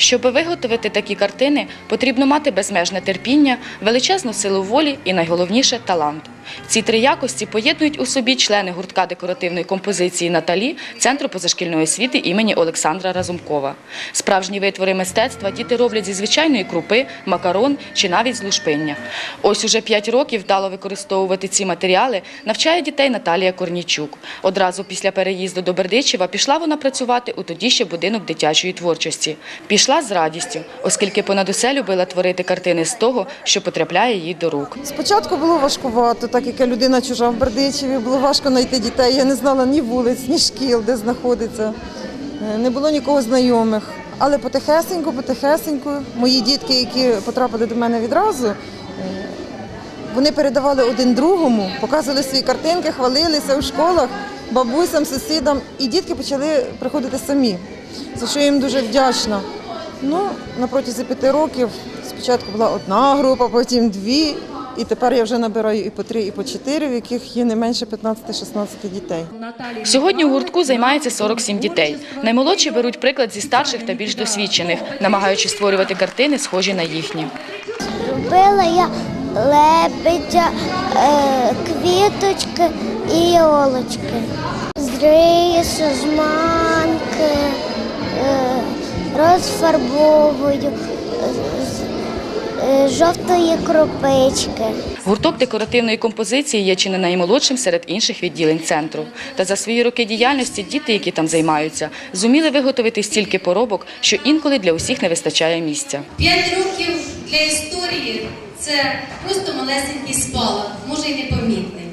Щоб виготовити такі картини, потрібно мати безмежне терпіння, величезну силу волі і найголовніше талант. Ці три якості поєднують у собі члени гуртка декоративної композиції Наталі Центру позашкільної освіти імені Олександра Разумкова. Справжні витвори мистецтва діти роблять зі звичайної крупи, макарон чи навіть з лушпиння. Ось уже п'ять років вдало використовувати ці матеріали навчає дітей Наталія Корнічук. Одразу після переїзду до Бердичева пішла вона працювати у тоді ще будинок дитячої творчості. Пішла з радістю, оскільки понад усе любила творити картини з того, що потрапляє їй до рук. Спочатку було важкувато, так як я людина чужа в Бердичеві, було важко знайти дітей. Я не знала ні вулиць, ні шкіл, де знаходиться. Е, Не було нікого знайомих. Але потихесеньку, потихесеньку, мої дітки, які потрапили до мене відразу, е, вони передавали один другому, показували свої картинки, хвалилися у школах, бабусям, сусідам. І дітки почали приходити самі, за що я їм дуже вдячна. Ну, на протязі п'яти років спочатку була одна група, потім дві. І тепер я вже набираю і по три, і по чотири, в яких є не менше 15-16 дітей. Сьогодні у гуртку займається 47 дітей. Наймолодші беруть приклад зі старших та більш досвідчених, намагаючись створювати картини, схожі на їхні. Робила я лебедя, е, квіточки і олочки. З рису, з манки, е, розфарбовую, з жовтої кропички. Гурток декоративної композиції є чи не наймолодшим серед інших відділень центру. Та за свої роки діяльності діти, які там займаються, зуміли виготовити стільки поробок, що інколи для усіх не вистачає місця. П'ять років для історії це просто малесенький спалах, може й непомітний.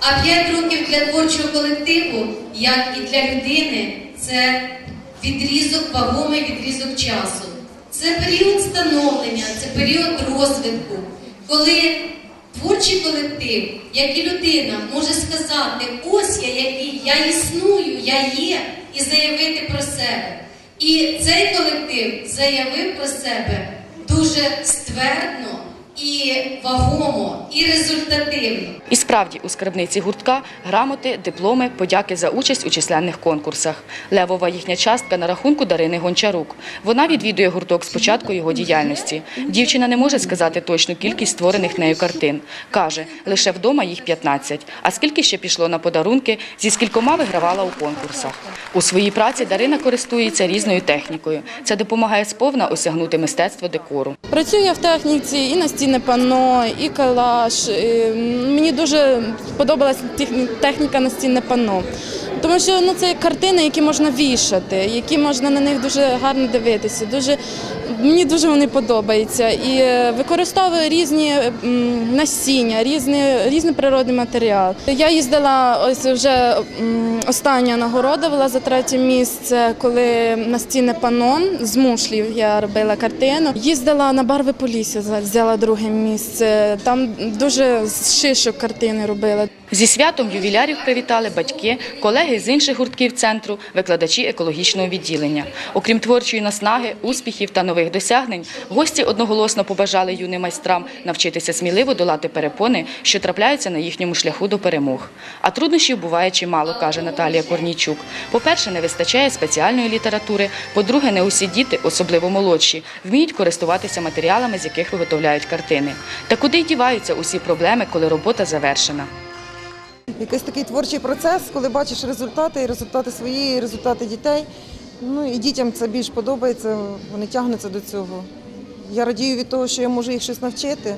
А п'ять років для творчого колективу, як і для людини, це відрізок, вагомий відрізок часу. Це період становлення, це період розвитку, коли творчий колектив, як і людина, може сказати, ось я який, я існую, я є, і заявити про себе. І цей колектив заявив про себе дуже ствердно і вагомо, і результативно. І справді у скарбниці гуртка грамоти, дипломи, подяки за участь у численних конкурсах. Левова їхня частка на рахунку Дарини Гончарук. Вона відвідує гурток з початку його діяльності. Дівчина не може сказати точну кількість створених нею картин. Каже, лише вдома їх 15. А скільки ще пішло на подарунки, зі скількома вигравала у конкурсах. У своїй праці Дарина користується різною технікою. Це допомагає сповна осягнути мистецтво декору. Працюю я в техніці і настінне панно, і калаш. І Мені дуже подобалася техніка настінне панно. Тому що ну, це картини, які можна вішати, які можна на них дуже гарно дивитися. Дуже, мені дуже вони подобаються. І е, використовую різні насіння, різні, різний природний матеріал. Я їздила ось вже остання нагорода була за третє місце, коли настінне панно з мушлів я робила картину. Їздила на барви Полісся, взяла друге місце. Там дуже з шишок картини робила. Зі святом ювілярів привітали батьки, колеги з інших гуртків центру, викладачі екологічного відділення. Окрім творчої наснаги, успіхів та нових досягнень, гості одноголосно побажали юним майстрам навчитися сміливо долати перепони, що трапляються на їхньому шляху до перемог. А труднощів буває чимало, каже Наталія Корнійчук. По-перше, не вистачає спеціальної літератури. По-друге, не усі діти, особливо молодші, вміють користуватися матеріалами, з яких виготовляють картини. Та куди й діваються усі проблеми, коли робота завершена? Якийсь такий творчий процес, коли бачиш результати, і результати свої, і результати дітей. Ну і дітям це більш подобається, вони тягнуться до цього. Я радію від того, що я можу їх щось навчити,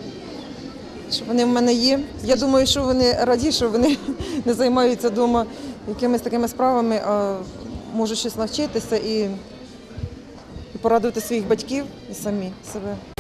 що вони в мене є. Я думаю, що вони раді, що вони не займаються вдома якимись такими справами, а можуть щось навчитися і, і порадувати своїх батьків і самі себе.